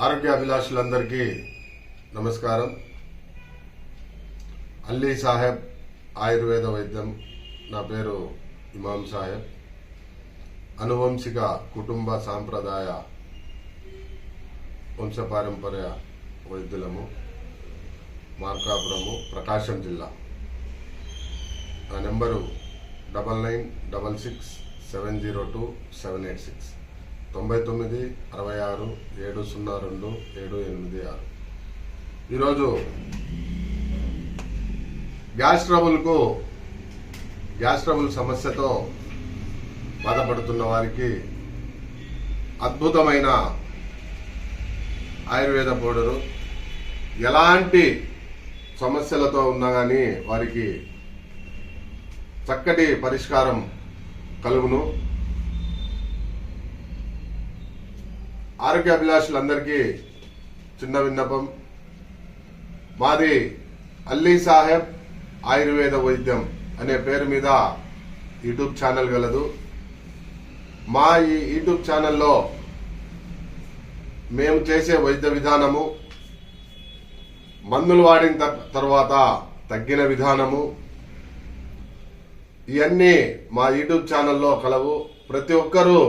ఆరోగ్య అభిలాషులందరికీ నమస్కారం. అల్లీ సాహెబ్ ఆయుర్వేద వైద్యం. నా పేరు ఇమాం సాహెబ్. అనువంశిక కుటుంబ సాంప్రదాయ వంశపారంపర్య వైద్యులము. మార్కాపురము ప్రకాశం జిల్లా. నా number double nine double six seven zero two seven eight six. తొంభై తొమ్మిది అరవై ఆరు ఏడు సున్నా రెండు ఏడు ఎనిమిది ఆరు. ఈరోజు గ్యాస్ ట్రబుల్కు గ్యాస్ ట్రబుల్ సమస్యతో బాధపడుతున్న వారికి అద్భుతమైన ఆయుర్వేద పౌడరు. ఎలాంటి సమస్యలతో ఉన్నా కానీ వారికి చక్కటి పరిష్కారం కలుగును. ఆరోగ్య అభిలాషులందరికీ చిన్న విన్నపం. మాది అల్లీ సాహెబ్ ఆయుర్వేద వైద్యం అనే పేరు మీద యూట్యూబ్ ఛానల్ గలదు. మా ఈ యూట్యూబ్ ఛానల్లో మేము చేసే వైద్య విధానము మందులు వాడిన తర్వాత తగ్గిన విధానము ఇవన్నీ మా యూట్యూబ్ ఛానల్లో కలవు. ప్రతి ఒక్కరూ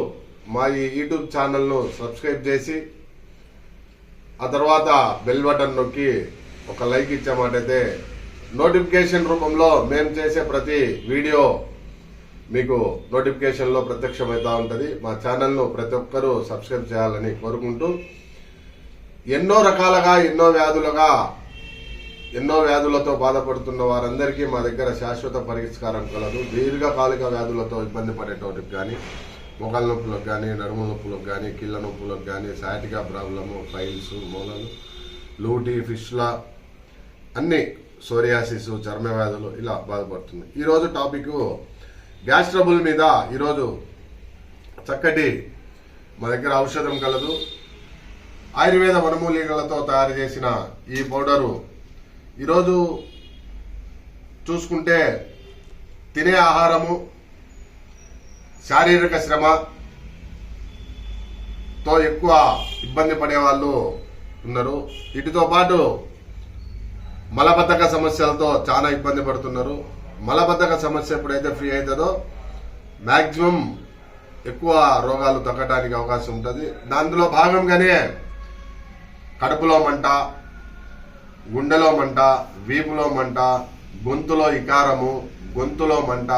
మా ఈ యూట్యూబ్ ఛానల్ను సబ్స్క్రైబ్ చేసి ఆ తర్వాత బెల్ బటన్ నొక్కి ఒక లైక్ ఇచ్చామాటైతే నోటిఫికేషన్ రూపంలో మేము చేసే ప్రతి వీడియో మీకు నోటిఫికేషన్లో ప్రత్యక్షమవుతూ ఉంటుంది. మా ఛానల్ను ప్రతి ఒక్కరూ సబ్స్క్రైబ్ చేయాలని కోరుకుంటూ ఎన్నో రకాలుగా ఎన్నో వ్యాధులుగా ఎన్నో వ్యాధులతో బాధపడుతున్న వారందరికీ మా దగ్గర శాశ్వత పరిష్కారం కలదు. దీర్ఘకాలిక వ్యాధులతో ఇబ్బంది పడేటోటికి కానీ మొగల నొప్పులకు కానీ నడుము నొప్పులకు కానీ కీళ్ళ నొప్పులకు కానీ సాటిగా ప్రాబ్లము ఫైల్స్ మూలలు లూటి ఫిష్ల అన్నీ సోరియాసిస్ చర్మ వ్యాధులు ఇలా బాధపడుతుంది ఈరోజు టాపిక్ గ్యాస్ ట్రబుల్ మీద ఈరోజు చక్కటి మా దగ్గర ఔషధం కలదు. ఆయుర్వేద వనమూలికలతో తయారు చేసిన ఈ పౌడరు ఈరోజు చూసుకుంటే తినే ఆహారము శారీరక శ్రమ తో ఎక్కువ ఇబ్బంది పడే వాళ్ళు ఉన్నారు. వీటితో పాటు మలబద్ధక సమస్యలతో చాలా ఇబ్బంది పడుతున్నారు. మలబద్ధక సమస్య ఎప్పుడైతే ఫ్రీ అవుతుందో మ్యాక్సిమం ఎక్కువ రోగాలు తగ్గడానికి అవకాశం ఉంటుంది. దాంట్లో భాగంగానే కడుపులో మంట గుండెలో మంట వీపులో మంట గొంతులో ఇకారము గొంతులో మంట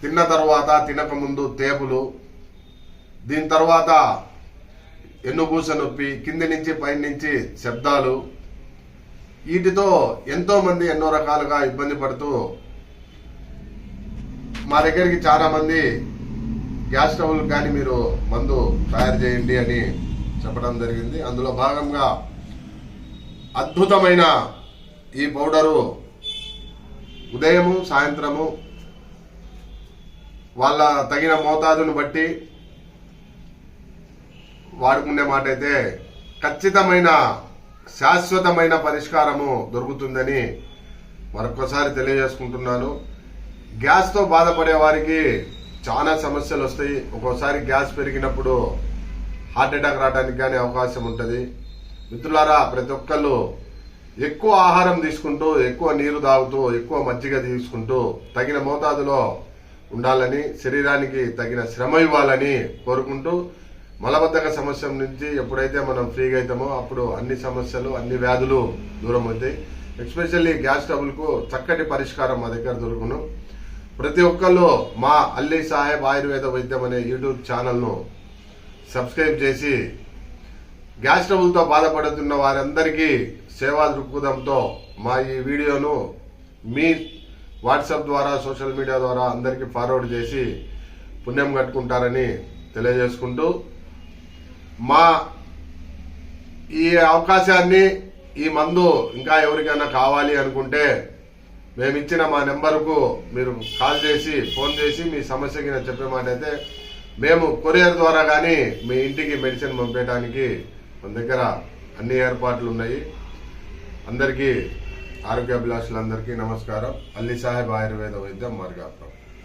తిన్న తర్వాత తినకముందు తేపులు దీని తర్వాత ఎన్నుపూస నొప్పి కింది నుంచి పైన నుంచి శబ్దాలు. వీటితో ఎంతోమంది ఎన్నో రకాలుగా ఇబ్బంది పడుతూ మా దగ్గరికి చాలామంది గ్యాస్ స్టవ్లు కానీ మీరు మందు తయారు చేయండి అని చెప్పడం జరిగింది. అందులో భాగంగా అద్భుతమైన ఈ పౌడరు ఉదయము సాయంత్రము వాళ్ళ తగిన మోతాదును బట్టి వాడుకునే మాట అయితే ఖచ్చితమైన శాశ్వతమైన పరిష్కారము దొరుకుతుందని మరొకసారి తెలియజేసుకుంటున్నాను. గ్యాస్తో బాధపడే వారికి చాలా సమస్యలు వస్తాయి. ఒక్కోసారి గ్యాస్ పెరిగినప్పుడు హార్ట్ అటాక్ రావడానికి కానీ అవకాశం ఉంటుంది. మిత్రులారా ప్రతి ఒక్కళ్ళు ఎక్కువ ఆహారం తీసుకుంటూ ఎక్కువ నీరు తాగుతూ ఎక్కువ మజ్జిగ తీసుకుంటూ తగిన మోతాదులో ఉండాలని శరీరానికి తగిన శ్రమ ఇవ్వాలని కోరుకుంటూ మలబద్ధక సమస్య నుంచి ఎప్పుడైతే మనం ఫ్రీగా అవుతామో అప్పుడు అన్ని సమస్యలు అన్ని వ్యాధులు దూరం అవుతాయి. ఎస్పెషల్లీ గ్యాస్ ట్రబుల్కు చక్కటి పరిష్కారం మా దగ్గర దొరుకును. ప్రతి ఒక్కళ్ళు మా అల్లీ సాహెబ్ ఆయుర్వేద వైద్యం అనే యూట్యూబ్ ఛానల్ను సబ్స్క్రైబ్ చేసి గ్యాస్ ట్రబుల్తో బాధపడుతున్న వారందరికీ సేవా దృక్పథంతో మా ఈ వీడియోను మీ వాట్సాప్ ద్వారా సోషల్ మీడియా ద్వారా అందరికీ ఫార్వర్డ్ చేసి పుణ్యం కట్టుకుంటారని తెలియజేసుకుంటూ మా ఈ అవకాశాన్ని ఈ మందు ఇంకా ఎవరికైనా కావాలి అనుకుంటే మేము ఇచ్చిన మా నెంబర్కు మీరు కాల్ చేసి ఫోన్ చేసి మీ సమస్యకి నేను చెప్పే మాట అయితే మేము కొరియర్ ద్వారా కానీ మీ ఇంటికి మెడిసిన్ పంపేయడానికి మన దగ్గర అన్ని ఏర్పాట్లు ఉన్నాయి. అందరికీ ఆరోగ్యాభిలాషులందరికీ నమస్కారం అల్లి సాహెబ్ ఆయుర్వేద వైద్యం మార్గాపురం